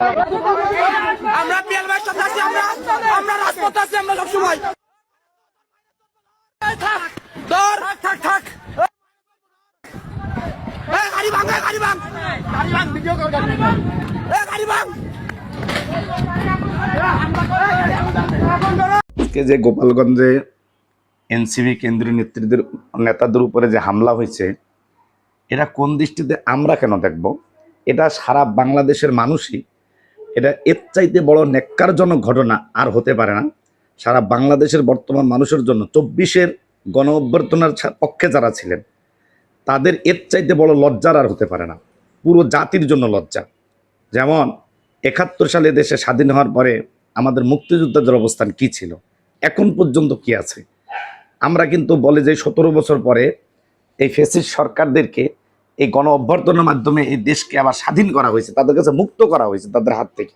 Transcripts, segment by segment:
আমরা সাথে আছি, আমরা আমরা রাজপথে আছি, আমরা সবসময়। থাক থাক যে গোপালগঞ্জে এনসিবি কেন্দ্রীয় নেতৃত্বের নেতাদের উপরে যে হামলা হয়েছে এটা কোন দৃষ্টিতে আমরা কেন দেখব? এটা সারা বাংলাদেশের মানুষই এটা এর চাইতে বড় ন্যাক্কারজনক ঘটনা আর হতে পারে না। সারা বাংলাদেশের বর্তমান মানুষের জন্য চব্বিশের গণ অভ্যর্থনার পক্ষে যারা ছিলেন, তাদের এর চাইতে বড় লজ্জার আর হতে পারে না। পুরো জাতির জন্য লজ্জা। যেমন, একাত্তর সালে দেশে স্বাধীন হওয়ার পরে আমাদের মুক্তিযোদ্ধাদের অবস্থান কি ছিল? এখন পর্যন্ত কি আছে? আমরা কিন্তু বলে যে সতেরো বছর পরে এই ফেসিস সরকারদেরকে এই গণ অভ্যর্থনার মাধ্যমে এই দেশকে আবার স্বাধীন করা হয়েছে, তাদের কাছে মুক্ত করা হয়েছে তাদের হাত থেকে।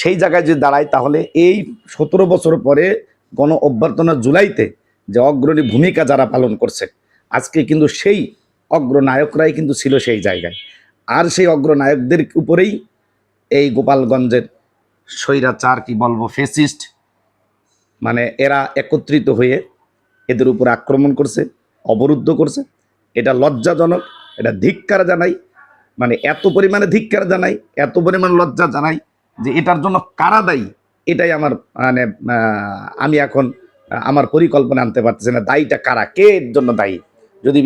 সেই জায়গায় যদি দাঁড়ায় তাহলে এই সতেরো বছর পরে গণ অভ্যর্থনা জুলাইতে যে অগ্রণী ভূমিকা যারা পালন করছে, আজকে কিন্তু সেই অগ্রনায়করাই কিন্তু ছিল সেই জায়গায়। আর সেই অগ্রনায়কদের উপরেই এই গোপালগঞ্জের স্বৈরাচার, কি বলব ফেসিস্ট মানে এরা একত্রিত হয়ে এদের উপর আক্রমণ করছে, অবরুদ্ধ করছে। এটা লজ্জাজনক এটা ধিক্কার জানাই মানে এত পরিমাণে ধিক্কার জানাই, এত পরিমাণ লজ্জা জানাই যে এটার জন্য কারা দায়ী, এটাই আমার মানে আমি এখন আমার পরিকল্পনা আনতে পারতেছি না, দায়ীটা কারা, কে এর জন্য দায়ী? যদি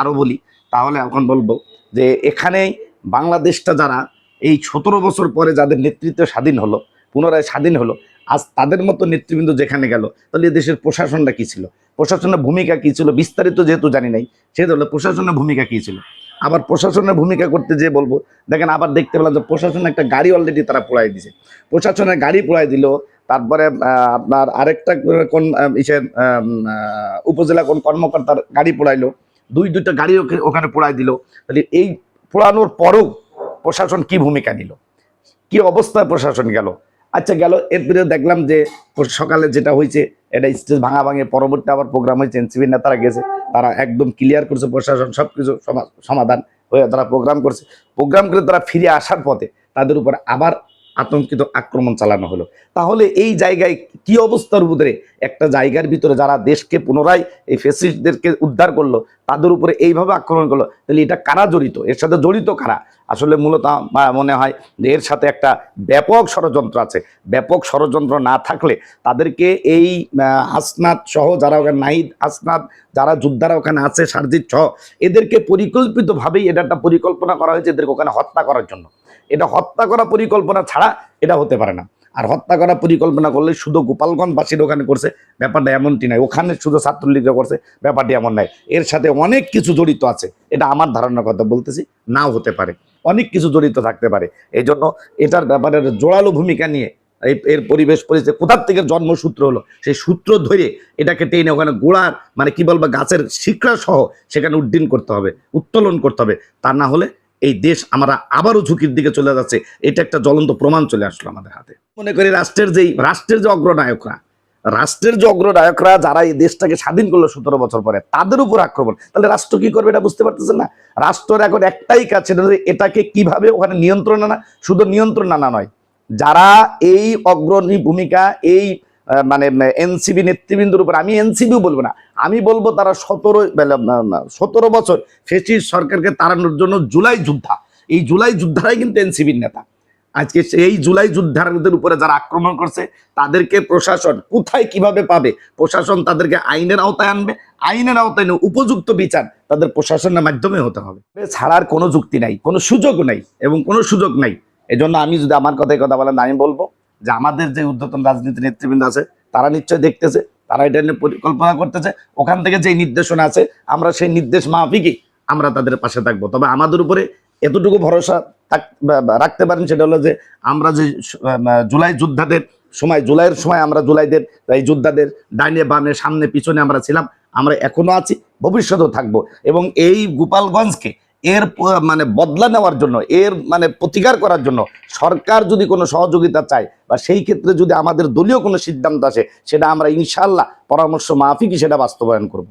আরও বলি, তাহলে এখন বলব যে এখানেই বাংলাদেশটা যারা এই সতেরো বছর পরে যাদের নেতৃত্ব স্বাধীন হলো, পুনরায় স্বাধীন হলো আজ তাদের মতো নেতৃবৃন্দ যেখানে গেল, তাহলে দেশের প্রশাসনটা কী ছিল? প্রশাসনের ভূমিকা কী ছিল? বিস্তারিত যেহেতু জানি নাই, সেহেতু প্রশাসনের ভূমিকা কী ছিল? আবার প্রশাসনের ভূমিকা করতে যে বলব, দেখেন আবার দেখতে পেলাম যে প্রশাসনের একটা গাড়ি অলরেডি তারা পোড়াই দিছে। প্রশাসনের গাড়ি পোড়াই দিল, তারপরে আপনার আরেকটা কোন ইসের উপজেলা কোন কর্মকর্তার গাড়ি পোড়াইলো, দুই, দুইটা গাড়ি ওখানে পোড়াই দিল। তাহলে এই পোড়ানোর পরও প্রশাসন কি ভূমিকা নিল? কি অবস্থায় প্রশাসন গেল? আচ্ছা গেল এরপরে দেখলাম যে সকালে যেটা হয়েছে, এটা স্টেজ ভাঙা ভাঙে, পরবর্তী আবার প্রোগ্রাম হয়েছে এনসিবি নেতারা গেছে, তারা একদম ক্লিয়ার করছে, প্রশাসন সব কিছু সমা- সমাধান হয়ে তারা প্রোগ্রাম করছে। প্রোগ্রাম করে তারা ফিরে আসার পথে তাদের উপর আবার আতঙ্কিত আক্রমণ চালানো হলো। তাহলে এই জায়গায় কি অবস্থার উপরে একটা জায়গার ভিতরে যারা দেশকে পুনরায় এই ফেসিস্টদেরকে উদ্ধার করল তাদের উপরে এইভাবে আক্রমণ করল। তাহলে এটা কারা জড়িত? এর সাথে জড়িত কারা? আসলে মূলত মনে হয় যে এর সাথে একটা ব্যাপক ষড়যন্ত্র আছে। ব্যাপক ষড়যন্ত্র না থাকলে তাদেরকে এই আহ, হাসনাত সহ যারা ওখানে নাহিদ হাসনাত যারা যোদ্ধারা ওখানে আছে সারজিৎ সহ এদেরকে পরিকল্পিতভাবেই এটা একটা পরিকল্পনা করা হয়েছে এদেরকে ওখানে হত্যা করার জন্য। এটা হত্যা করা পরিকল্পনা ছাড়া এটা হতে পারে না। আর হত্যা করা পরিকল্পনা করলে শুধু গোপালগঞ্জবাসীর ওখানে করছে, ব্যাপারটা এমনটি নয়। ওখানে শুধু ছাত্রলীগরা করছে, ব্যাপারটি এমন নয়। এর সাথে অনেক কিছু জড়িত আছে, এটা আমার ধারণার কথা বলতেছি, নাও হতে পারে। অনেক কিছু জড়িত থাকতে পারে। এই জন্য এটার ব্যাপারে জোরালো ভূমিকা নিয়ে এই এর পরিবেশ পরিস্থিতি, কোথার থেকে জন্মসূত্র হলো, সেই সূত্র ধরে এটাকে টেনে ওখানে গোড়ার মানে কি বলব, গাছের শিকড়া সহ সেখানে উড্ডীন করতে হবে, উত্তোলন করতে হবে। তা না হলে এই দেশ আমরা আবারও ঝুঁকির দিকে চলে যাচ্ছে। এটা একটা জ্বলন্ত প্রমাণ চলে আসলো আমাদের হাতে। মনে করি রাষ্ট্রের যেই রাষ্ট্রের যে অগ্রনায়করা, রাষ্ট্রের যে অগ্রনায়করা যারা এই দেশটাকে স্বাধীন করল সতেরো বছর পরে, তাদের উপর আক্রমণ। তাহলে রাষ্ট্র কি করবে এটা বুঝতে পারতেছেন না? রাষ্ট্রের এখন একটাই কাজ সেটা এটাকে কীভাবে ওখানে নিয়ন্ত্রণ আনা শুধু নিয়ন্ত্রণ আনা নয়, যারা এই অগ্রণী ভূমিকা, এই মানে এনসিবি নেতৃবৃন্দর উপর। আমি এনসিবিও বলব না। আমি বলব তারা সতেরো সতেরো বছর ফেসিস সরকারকে তাড়ানোর জন্য জুলাই যোদ্ধা। এই জুলাই যোদ্ধারাই কিন্তু এনসিবির নেতা। আজকে এই জুলাই যোদ্ধারদের উপরে যারা আক্রমণ করছে, তাদেরকে প্রশাসন কোথায় কীভাবে পাবে? প্রশাসন তাদেরকে আইনের আওতায় আনবে। আইনের আওতায় উপযুক্ত বিচার তাদের প্রশাসনের মাধ্যমে হতে হবে। ছাড়ার কোনো যুক্তি নাই, কোনো সুযোগ নাই এবং কোনো সুযোগ নাই। এজন্য আমি যদি আমার কথায় কথা বলেন, আমি বলব যে আমাদের যে ঊর্ধ্বতন রাজনীতি নেতৃবৃন্দ আছে, তারা নিশ্চয় দেখতেছে, তারা এটা নিয়ে পরিকল্পনা করতেছে। ওখান থেকে যে নির্দেশনা আছে, আমরা সেই নির্দেশ মাফিকই আমরা তাদের পাশে থাকব। তবে আমাদের উপরে এতটুকু ভরসা থাক- রাখতে পারেন সেটা হলো যে, আমরা যে জুলাই যোদ্ধাদের সময়, জুলাইয়ের সময় আমরা জুলাইদের, এই যোদ্ধাদের ডাইনে বামে, সামনে, পিছনে আমরা ছিলাম, আমরা এখনও আছি, ভবিষ্যতেও থাকব। এবং এই গোপালগঞ্জকে এর মানে বদলা নেওয়ার জন্য, এর মানে প্রতিকার করার জন্য সরকার যদি কোনো সহযোগিতা চায় বা সেই ক্ষেত্রে যদি আমাদের দলীয় কোনো সিদ্ধান্ত আসে, সেটা আমরা ইনশাল্লাহ পরামর্শ মাফিকই সেটা বাস্তবায়ন করব।